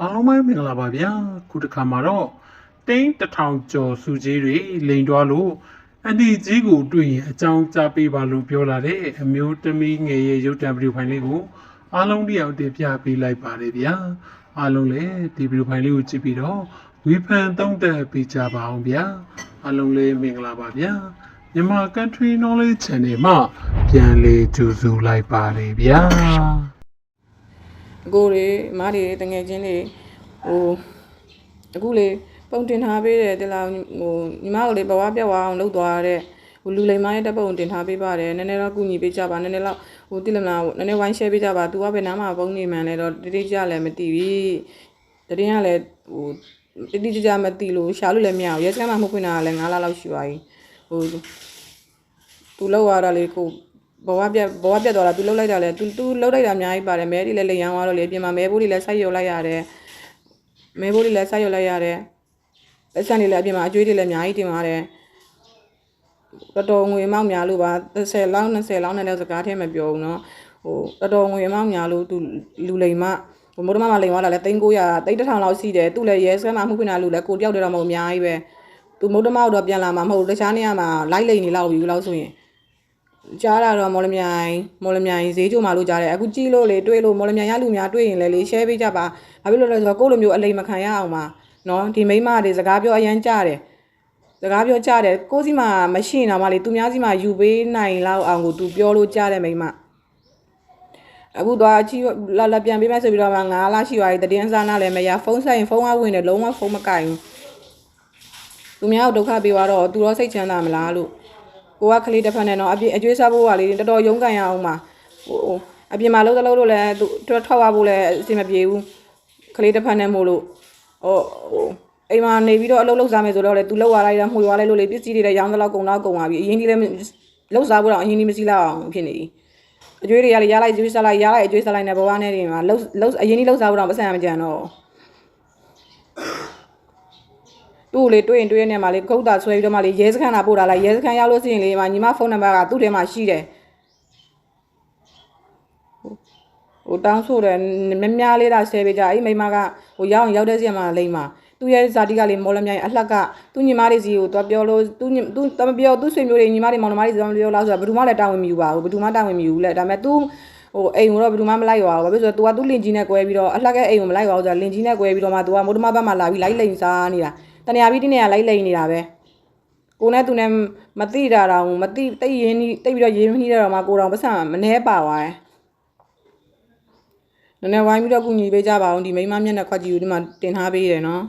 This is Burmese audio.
အားလုံးပဲမင်္ဂလာပါဗျာခုတစ်ခါမှာတော့တိန်းတစ်ထောင်ကျော်စုကြီးတွေလိန်တွားလို့အန်ဒီကြီးကိုတွေ့ရင်အကြောင်းကြားပေးပါလို့ပြောလာတဲ့အမျိုးသမီးငယ်ရဲ့ရုပ်တံဗီဒီယိုဖိုင်လေးကိုအားလုံးတစ်ယောက်တင်ပြပေးလိုက်ပါတယ်ဗျာအားလုံးလည်းဒီဗီဒီယိုဖိုင်လေးကိုကြည့်ပြီးတော့ဝီဖန်သုံးသပ်ပေးကြပါအောင်ဗျာအားလုံးလည်းမင်္ဂလာပါဗျာမြန်မာ Country Knowledge Channel မှာပြန်လေကြိုဆိုလိုက်ပါတယ်ဗျာ အကိုတွေအမားတွေတငယ်ချင်းတွေဟိုအခုလေပုံတင်ထားပေးတယ်တလားဟိုညီမတို့လေဘဝပြတ်သွားအောင်လုပ်သွားတဲ့ဟိုလူလိမ်မရဲ့တပ်ပုံတင်ထားပေးပါတယ်နည်းနည်းတော့ကူညီပေးကြပါနည်းနည်းတော့ဟိုတိလမလားနည်းနည်းဝိုင်း share ပေးကြပါ तू ကဘယ်နားမှာပုံနေမှန်းလဲတော့တိတိကျကျလည်းမသိဘူးတရင်ကလည်းဟိုတိတိကျကျမသိလို့ရှာလို့လည်းမရဘူးရဲစခန်းမှာမှုခွင့်တာကလည်း9လလောက်ရှိပါပြီဟိုသူလောက်ရတာလေကို ဘဝပြတ်ဘဝပြတ်သွားတာသူလောက်လိုက်တာလေသူသူလောက်လိုက်တာအများကြီးပါတယ်မဲတွေလည်းလိန်ရောင်းသွားတော့လေအပြင်မှာမဲဘိုးတွေလည်းဆိုက်ရုံလိုက်ရတယ်မဲဘိုးတွေလည်းဆိုက်ရုံလိုက်ရတယ်အဆန်တွေလည်းအပြင်မှာအကျွေးတွေလည်းအများကြီးတင်ပါတယ်တော်တော်ငွေမောက်များလို့ပါ30လောက်20လောက်နဲ့လည်းစကားထဲမပြောဘူးเนาะဟိုတော်တော်ငွေမောက်များလို့သူလူလိန်မဟိုမိုးတမမလိန်သွားတာလဲ3900 3000လောက်ရှိတယ်သူလည်းရဲစခန်းမှာမှုခွင့်တာလို့လဲကိုတယောက်တည်းတော့မဟုတ်အများကြီးပဲသူမိုးတမတော့ပြန်လာမှာမဟုတ်ဘူးတခြားနေရာမှာလိုက်လိန်နေလောက်ပြီလို့ဆိုရင် ကြားတာတော့မော်လမြိုင်မော်လမြိုင်ဈေးချိုမှာလို့ကြားတယ်အခုကြည့်လို့လေတွေးလို့မော်လမြိုင်ရလူများတွေးရင်လည်းလေ share ပေးကြပါဘာဖြစ်လို့လဲဆိုတော့ကိုယ့်လိုမျိုးအလိမ်မခံရအောင်ပါနော်ဒီမိန်းမတွေစကားပြောအရန်ကြတယ်စကားပြောကြတယ်ကိုယ့်စီမှာမရှိရင်တော့မလေသူများစီမှာယူပေးနိုင်လောက်အောင်ကိုသူပြောလို့ကြားတယ်မိန်းမအခုတော့အချီလာလာပြန်ပေးမယ်ဆိုပြီးတော့မှ9လရှိသွားပြီတည်င်းစားနာလည်းမရဖုန်းဆိုင်ရင်ဖုန်းအဝင်တယ်လုံးဝဖုန်းမကင်ဘူးသူများကိုဒုက္ခပေးသွားတော့သူတော့စိတ်ချမ်းသာမလားလို့ ကိုကကလေးတစ်ဖက်နဲ့တော့အပြည့်အကျွေးစားဖို့ကလေတော်တော်ရုန်းကန်ရအောင်ပါဟိုအပြင်မှာလုံးသလုံးလို့လည်းသူထွက်ထွက်သွားဖို့လည်းအဆင်မပြေဘူးကလေးတစ်ဖက်နဲ့မို့လို့ဟိုဟိုအိမ်မှာနေပြီးတော့အလုပ်လုပ်စားမယ်ဆိုတော့လေသူလောက်သွားလိုက်တာမှွေသွားလိုက်လို့လေပစ္စည်းတွေလည်းရောင်းသလောက်ကုန်တော့ကုန်သွားပြီအရင်ကြီးလည်းလောက်စားဖို့တော့အရင်ကြီးမရှိလောက်အောင်ဖြစ်နေပြီအကျွေးတွေကလည်းရလိုက်ကျွေးစားလိုက်ရလိုက်အကျွေးစားလိုက်နဲ့ဘဝနဲ့တွေမှာလောက်လောက်အရင်ကြီးလောက်စားဖို့တော့မဆန်မကြံတော့ သူ့ကိုလေတွေ့ရင်တွေ့ရနေမှာလေကုတ်တာဆွဲပြီးတော့မှလေရဲစခန်းလာပို့တာလိုက်ရဲစခန်းရောက်လို့ရှိရင်လေမှာညီမဖုန်းနံပါတ်ကသူ့ထဲမှာရှိတယ်ဟိုတောင်းဆိုတယ်မများလေးတာဆဲပေးကြအဲ့မိမကဟိုရောက်ရင်ရောက်တဲ့စီမှာလိမ့်မှာသူ့ရဲ့ဇာတိကလေမော်လမြိုင်အလှက်ကသူ့ညီမတွေစီကိုသွားပြောလို့သူသူတမပြောသူ့ဆွေမျိုးတွေညီမတွေမောင်နှမတွေစီမပြောလားဆိုတော့ဘယ်သူမှလည်းတာဝန်မယူပါဘူးဘယ်သူမှတာဝန်မယူဘူးလေဒါပေမဲ့ तू ဟိုအိမ်ကိုတော့ဘယ်သူမှမလိုက်ပါဘူးဘာဖြစ်လို့ဆိုတော့ तू ကသူ့လင်ကြီးနဲ့꿰ပြီးတော့အလှက်ကအိမ်ကိုမလိုက်ပါဘူးဆိုတော့လင်ကြီးနဲ့꿰ပြီးတော့မှ तू ကမိုးတမဘက်မှာလာပြီးလိုက်လိန်စားနေတာ တနေရာပြီးတနေရာလိုက်လိန်နေတာပဲကိုနဲ့သူနဲ့မသိတာတော့မသိတိတ်ရင်းတိတ်ပြီးတော့ရင်းမနှီးတော့မှကိုတော်ပတ်စံမနှဲပါသွားတယ်နည်းနည်းဝိုင်းပြီးတော့ကုညီပေးကြပါအောင်ဒီမိမမျက်နှာခွက်ကြီးကိုဒီမှာတင်ထားပေးတယ်နော်